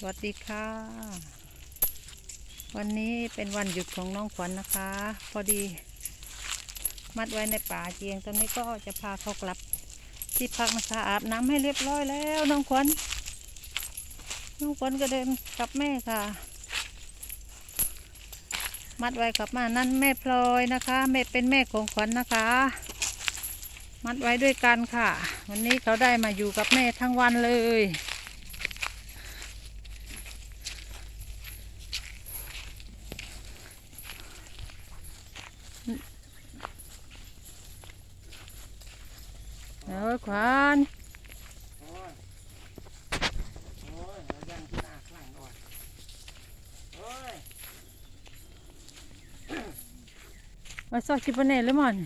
สวัสดีค่ะ วันนี้เป็นวันหยุดของน้องขวัญนะคะ พอดี มัดไว้ในป่าเจียง ตอนนี้ก็จะพาเขากลับ ที่พักนะคะอาบน้ำให้เรียบร้อยแล้วน้องขวัญน้องขวัญก็เดินกับแม่ค่ะ มัดไว้กลับมานั่นแม่พลอยนะคะ แม่เป็นแม่ของขวัญนะคะ มัดไว้ด้วยกันค่ะ วันนี้เขาได้มาอยู่กับแม่ทั้งวันเลย ออขวัญโอ้ยโอ้ยเรายังที่หน้าข้างหลังก่อนโอ้ยมาซอกชิปเน่เลยมัน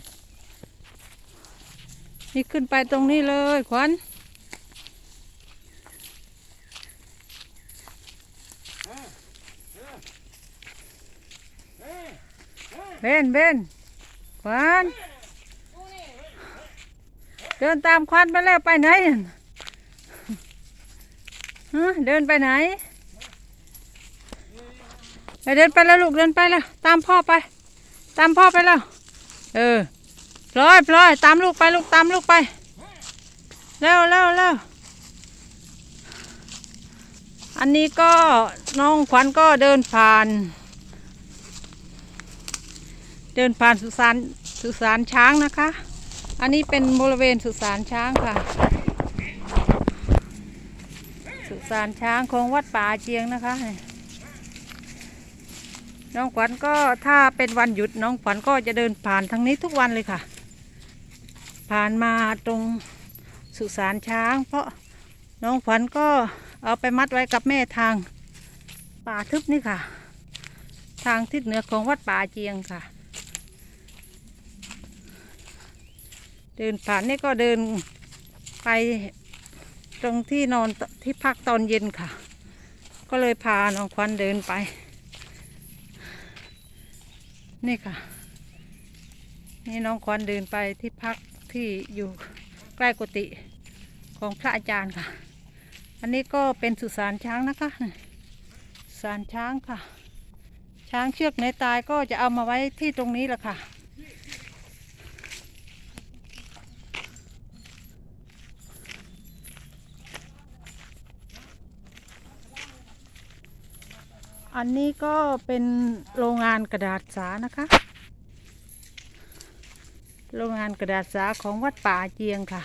นี่ขึ้นไปตรงนี้เลยขวัญเฮ้ยเบนเบนขวัญ เดินตามขวัญไปแล้วไปไหนนั่นฮะเดินไปไหนเดินไปแล้วลูกเดินไปแล้วตามพ่อไป ตามพ่อไปแล้ว เออพลอยพลอยตามลูกไปลูกตามลูกไปเร็วเร็วเร็วอันนี้ก็น้องขวัญก็เดินผ่าน เดินผ่านสุสานสุสานช้างนะคะ อันนี้เป็นบริเวณสุสานช้างค่ะ สุสานช้างของวัดป่าเจียงนะคะ น้องขวัญก็ถ้าเป็นวันหยุดน้องขวัญก็จะเดินผ่านทางนี้ทุกวันเลยค่ะ ผ่านมาตรงสุสานช้าง เพราะน้องขวัญก็เอาไปมัดไว้กับแม่ทางป่าทึบนี่ค่ะ ทางทิศเหนือของวัดป่าเจียงค่ะ เดินผ่านนี่ก็เดินไปตรงที่นอนที่พักตอนเย็นค่ะ ก็เลยพาน้องควันเดินไป นี่ค่ะ นี่น้องควันเดินไปที่พักที่อยู่ใกล้กุฏิของพระอาจารย์ค่ะ อันนี้ก็เป็นสุสานช้างนะคะสุสานช้างค่ะ ช้างเชือกไหนตายก็จะเอามาไว้ที่ตรงนี้แหละค่ะ อันนี้ก็เป็นโรงงานกระดาษสานะคะ โรงงานกระดาษสาของวัดป่าเจียงค่ะ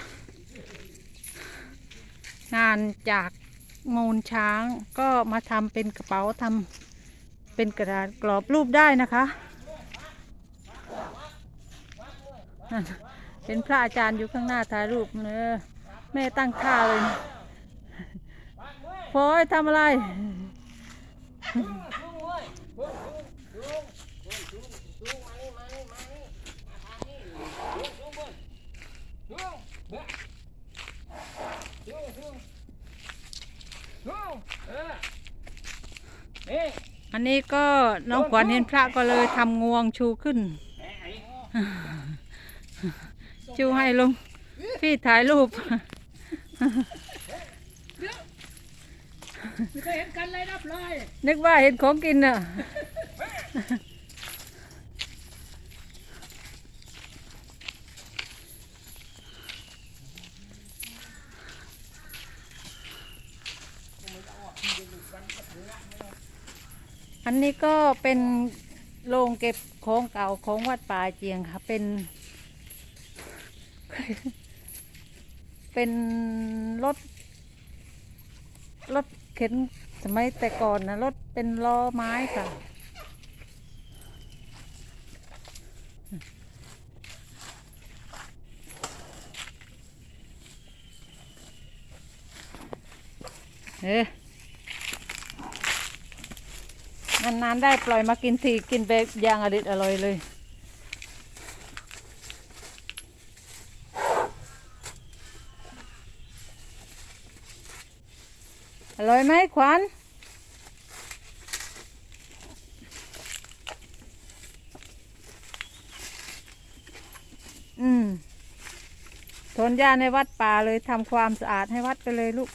งานจากมูลช้างก็มาทำเป็นกระเป๋าทำเป็นกระดาษกรอบรูปได้นะคะ เป็นพระอาจารย์อยู่ข้างหน้าถ่ายรูปเนอะแม่ตั้งท่าเลยนะโฟยทำอะไร นี่ อันนี้ก็น้องขวัญเห็นพระก็เลยทำงวงชูขึ้น ชูให้ลุงพี่ถ่ายรูปไม่เคยเห็นกันเลยนับเลยนึกว่าเห็นของกินน่ะ อันนี้ก็เป็นโรงเก็บของเก่าของวัดป่าเจียงค่ะ เป็น เป็นรถ รถเข็นสมัยแต่ก่อนนะรถเป็นล้อไม้ค่ะเอ๊ะ นานๆได้ปล่อยมากินทีกินไปอย่างอริดอร่อยเลย อร่อยไหมขวัญอืมทนยาในวัดป่าเลยทำความสะอาดให้วัดไปเลยลูก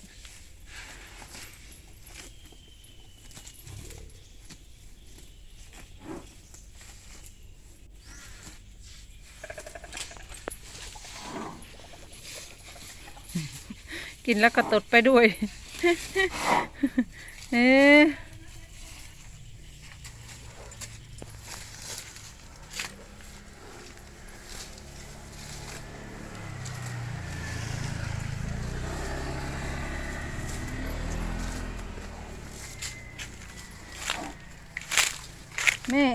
กินแล้วก็ตดไปด้วยเอ๊ะแม่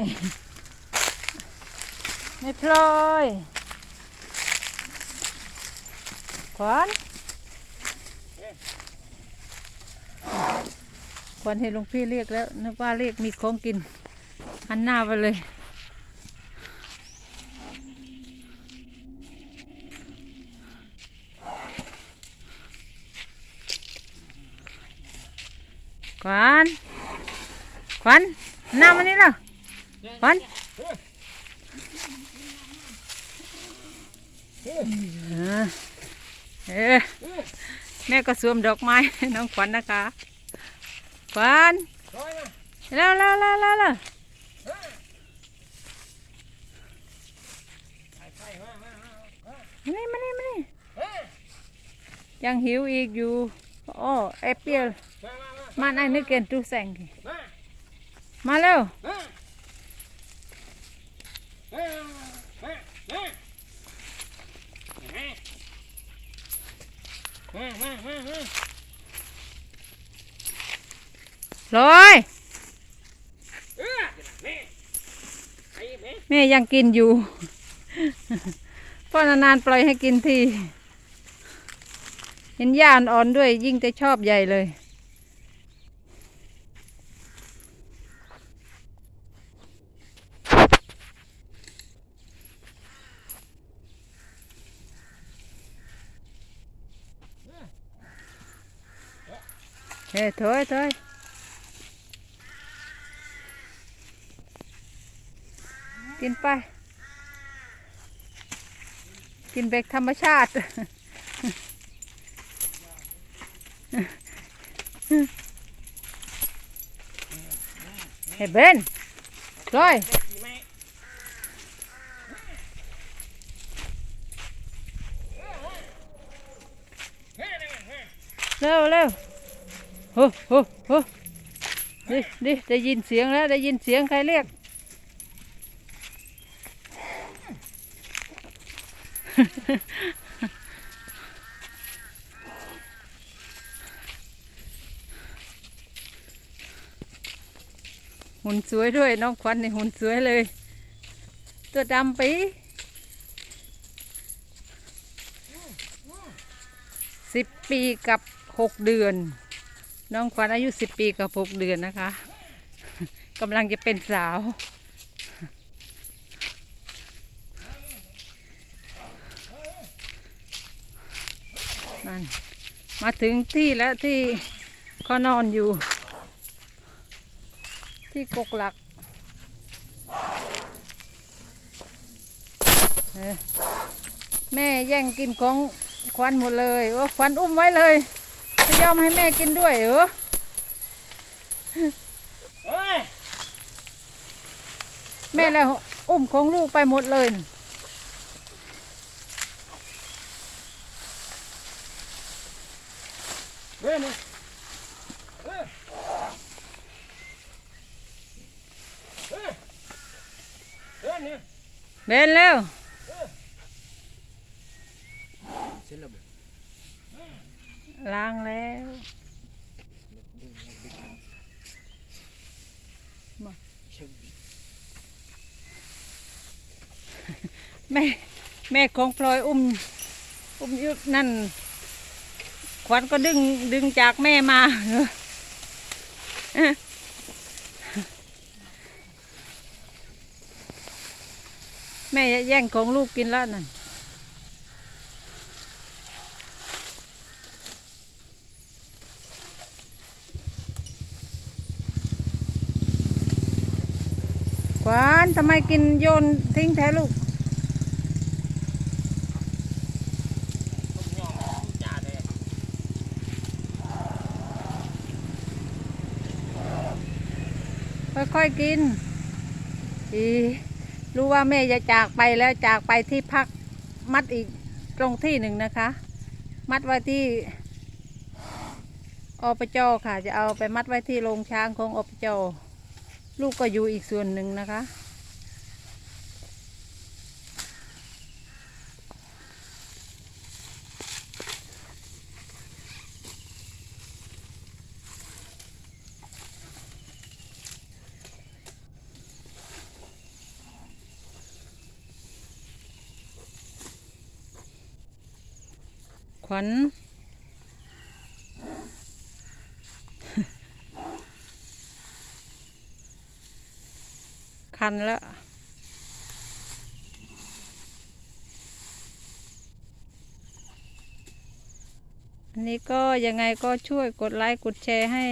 ไม่พลอยขวัญ วัญเห็นหลวงพี่เรียกแล้วนึกว่าเรียกมีของกินหันหน้าไปเลย ขวัญขวัญหน้ามานี่แล้วขวัญเออแม่ก็สวมดอกไม้ให้น้องขวัญนะคะ ควันแล้วแล้วแล้วแล้วแล้วมานี่มานี่มานี่ยังหิวอีกอยู่โอ้แอปเปิลมาไอ้นึกเกินตู้แสงมาเร็วมามามา ลอยเออแม่ไอ้แม่แม่ยังกินอยู่พ่อนานๆปล่อยให้กินทีเห็นย่าอ่อนๆด้วยยิ่งจะชอบใหญ่เลยเฮ้ยถอยถอย กินไป กินแบบธรรมชาติ เฮ้เบนถอยกี่แม่เฮ้ยเฮ้ยเร็วเร็วโหโหโหดิดิได้ยินเสียงแล้ว ได้ยินเสียงใครเรียก หุ่นสวยด้วย น้องควันในหุ่นสวยเลย ตัวดำปีสิบปีกับหกเดือน น้องควันอายุสิบปีกับหกเดือนนะคะกำลังจะเป็นสาว มาถึงที่แล้วที่เขานอนอยู่ ที่กกหลักเอ้ยแม่แย่งกินของควันหมดเลยโอ้ควันอุ้มไว้เลยไม่ยอมให้แม่กินด้วยเหรอเฮ้ยแม่แล้วอุ้มของลูกไปหมดเลย น่ะเฮ้ยนี่เฮ้ยเฮ้ยเฮ้ยนี่เบนแล้วเสร็จแล้วบ่ล้างแล้วมาแม่แม่ของพลอยอุ้มอุ้มยุดนั่น ขวัญก็ดึงดึงจากแม่มาแม่แย่งของลูกกินแล้วนั่นขวานทำไมกินโยนทิ้งแท้ลูก ผมยอมจ่าเลย ค่อยกินอีรู้ว่าแม่จะจากไปแล้วจากไปที่พักมัดอีกตรงที่หนึ่งนะคะ มัดไว้ที่อปจค่ะ จะเอาไปมัดไว้ที่โรงช้างของอปจลูกก็อยู่อีกส่วนหนึ่งนะคะ ขวัญคันแล้วอันนี้ก็ยังไงก็ช่วยกดไลค์กดแชร์ให้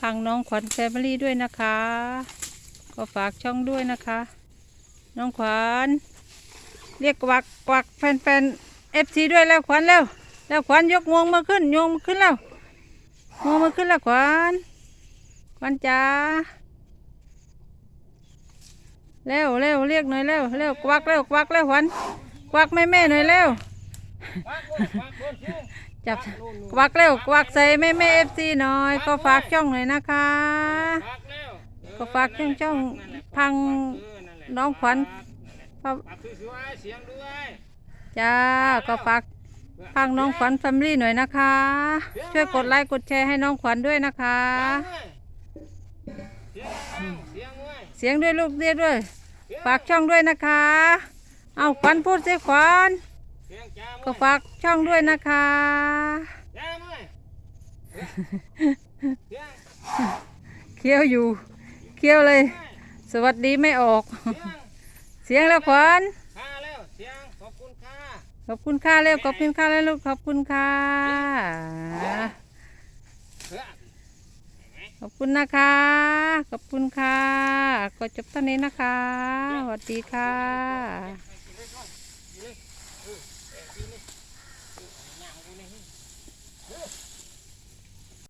พังน้องขวัญแฟมิลี่ด้วยนะคะ ก็ฝากช่องด้วยนะคะ น้องขวัญเรียกกวักกวักแฟนๆเอฟซีด้วยแล้วขวัญแล้ว แล้วขวัญยกงวงมาขึ้นโยงมาขึ้นแล้วงวงมาขึ้นแล้วขวัญขวัญจ้าเร็วเร็วเรียกหน่อยเร็วเร็วกวักเร็วกวักเร็วขวัญกวักแม่แม่หน่อยเร็วจับนู่นนู่นกวักเร็วกวักใส่แม่แม่เอฟซีหน่อย ก็ฝากช่องหน่อยนะคะ ก็ฝากช่องช่องพังน้องขวัญจ้าก็ฝาก พังน้องขวัญแฟมิลี่หน่อยนะคะ ช่วยกดไลค์กดแชร์ให้น้องขวัญด้วยนะคะ เสียงด้วยลูกเรียกด้วยฝากช่องด้วยนะคะ เอาขวัญพูดสิขวัญเสียงจ้าก็ฝากช่องด้วยนะคะเคี้ยวอยู่เคี้ยวเลย สวัสดีไม่ออก เสียงแล้วขวัญ ค่าแล้วเสียงขอบคุณค่ะ ขอบคุณค่ะเร็วขอบคุณค่ะแล้วลูกขอบคุณค่ะขอบคุณนะคะ ขอบคุณค่ะ ก็จบตอนนี้นะคะสวัสดีค่ะ